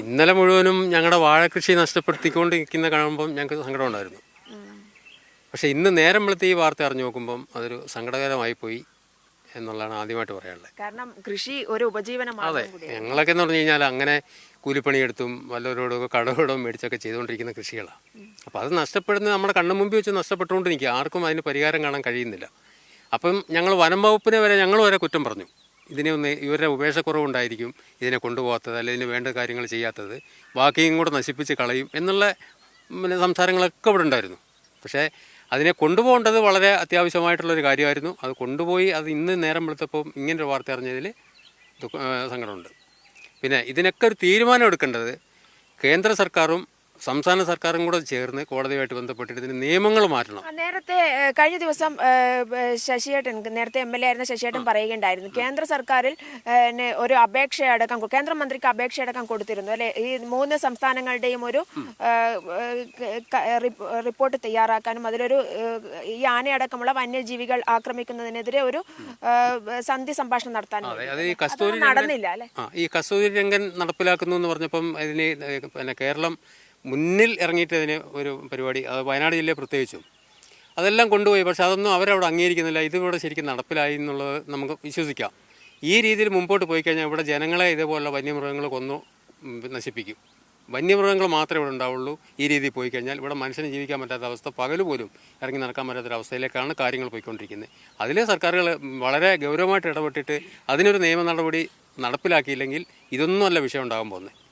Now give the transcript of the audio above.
ഇന്നലെ മുഴുവനും ഞങ്ങളുടെ വാഴകൃഷി നഷ്ടപ്പെടുത്തിക്കൊണ്ടിരിക്കുന്ന കാണുമ്പം ഞങ്ങൾക്ക് സങ്കടം ഉണ്ടായിരുന്നു. പക്ഷേ ഇന്ന് നേരം വെളുത്ത് ഈ വാർത്ത അറിഞ്ഞു നോക്കുമ്പം അതൊരു സങ്കടകരമായി പോയി എന്നുള്ളതാണ് ആദ്യമായിട്ട് പറയാനുള്ളത്. കാരണം കൃഷി ഒരു ഉപജീവനമാണ് അതെ ഞങ്ങളൊക്കെ എന്ന് പറഞ്ഞു കഴിഞ്ഞാൽ അങ്ങനെ കൂലിപ്പണിയെടുത്തും വല്ലവരോടൊക്കെ കടകളോടും മേടിച്ചൊക്കെ ചെയ്തുകൊണ്ടിരിക്കുന്ന കൃഷികളാണ്. അപ്പോൾ അത് നഷ്ടപ്പെടുന്നത് നമ്മുടെ കണ്ണു മുമ്പിൽ വെച്ച് നഷ്ടപ്പെട്ടുകൊണ്ടിരിക്കുക. ആർക്കും അതിന് പരിഹാരം കാണാൻ കഴിയുന്നില്ല. അപ്പം ഞങ്ങൾ വനം വകുപ്പിനെ വരെ ഞങ്ങൾ വരെ കുറ്റം പറഞ്ഞു. ഇതിനെ ഒന്ന് ഇവരുടെ ഉപേക്ഷക്കുറവുണ്ടായിരിക്കും ഇതിനെ കൊണ്ടുപോകാത്തത് അല്ലെങ്കിൽ ഇതിന് വേണ്ട കാര്യങ്ങൾ ചെയ്യാത്തത്. ബാക്കിയും കൂടെ നശിപ്പിച്ച് കളയും എന്നുള്ള പിന്നെ സംസാരങ്ങളൊക്കെ ഇവിടെ ഉണ്ടായിരുന്നു. പക്ഷേ അതിനെ കൊണ്ടുപോകേണ്ടത് വളരെ അത്യാവശ്യമായിട്ടുള്ളൊരു കാര്യമായിരുന്നു. അത് കൊണ്ടുപോയി അത് ഇന്ന് നേരം വെളുത്തപ്പം ഇങ്ങനൊരു വാർത്ത അറിഞ്ഞതിൽ സങ്കടമുണ്ട്. പിന്നെ ഇതിനൊക്കെ ഒരു തീരുമാനം എടുക്കേണ്ടത് കേന്ദ്ര സർക്കാരും സംസ്ഥാന സർക്കാരും കൂടെ ചേർന്ന് കോടതിയുമായിട്ട് ബന്ധപ്പെട്ടിട്ട് ഇതിന് നിയമങ്ങൾ മാറ്റണം. നേരത്തെ കഴിഞ്ഞ ദിവസം ശശിയേട്ടൻ നേരത്തെ എം എൽ എ ആയിരുന്ന ശശിയേട്ടൻ പറയുകയുണ്ടായിരുന്നു. കേന്ദ്ര സർക്കാരിൽ ഒരു അപേക്ഷ അടക്കം കേന്ദ്രമന്ത്രിക്ക് അപേക്ഷ അടക്കം കൊടുത്തിരുന്നു. അല്ലെ ഈ മൂന്ന് സംസ്ഥാനങ്ങളുടെയും ഒരു റിപ്പോർട്ട് തയ്യാറാക്കാനും അതിലൊരു ഈ ആനയടക്കമുള്ള വന്യജീവികൾ ആക്രമിക്കുന്നതിനെതിരെ ഒരു സന്ധി സംഭാഷണം നടത്താനും നടന്നില്ല അല്ലെ? ഈ കസ്തൂരി രംഗൻ നടപ്പിലാക്കുന്നു എന്ന് പറഞ്ഞപ്പം ഇതിന് കേരളം മുന്നിൽ ഇറങ്ങിയിട്ട് അതിന് ഒരു പരിപാടി അത് വയനാട് ജില്ലയെ പ്രത്യേകിച്ചും. അതെല്ലാം കൊണ്ടുപോയി പക്ഷെ അതൊന്നും അവരവിടെ അംഗീകരിക്കുന്നില്ല. ഇതിവിടെ ശരിക്കും നടപ്പിലായി എന്നുള്ളത് നമുക്ക് വിശ്വസിക്കാം. ഈ രീതിയിൽ മുമ്പോട്ട് പോയി കഴിഞ്ഞാൽ ഇവിടെ ജനങ്ങളെ ഇതേപോലുള്ള വന്യമൃഗങ്ങൾ കൊന്നു നശിപ്പിക്കും. വന്യമൃഗങ്ങൾ മാത്രമേ ഇവിടെ ഉണ്ടാവുള്ളൂ. ഈ രീതിയിൽ പോയി കഴിഞ്ഞാൽ ഇവിടെ മനുഷ്യന് ജീവിക്കാൻ പറ്റാത്ത അവസ്ഥ പകൽ പോലും ഇറങ്ങി നടക്കാൻ പറ്റാത്തൊരവസ്ഥയിലേക്കാണ് കാര്യങ്ങൾ പോയിക്കൊണ്ടിരിക്കുന്നത്. അതിൽ സർക്കാരുകൾ വളരെ ഗൗരവമായിട്ട് ഇടപെട്ടിട്ട് അതിനൊരു നിയമ നടപടി നടപ്പിലാക്കിയില്ലെങ്കിൽ ഇതൊന്നുമല്ല വിഷയം ഉണ്ടാകാൻ പോകുന്നത്.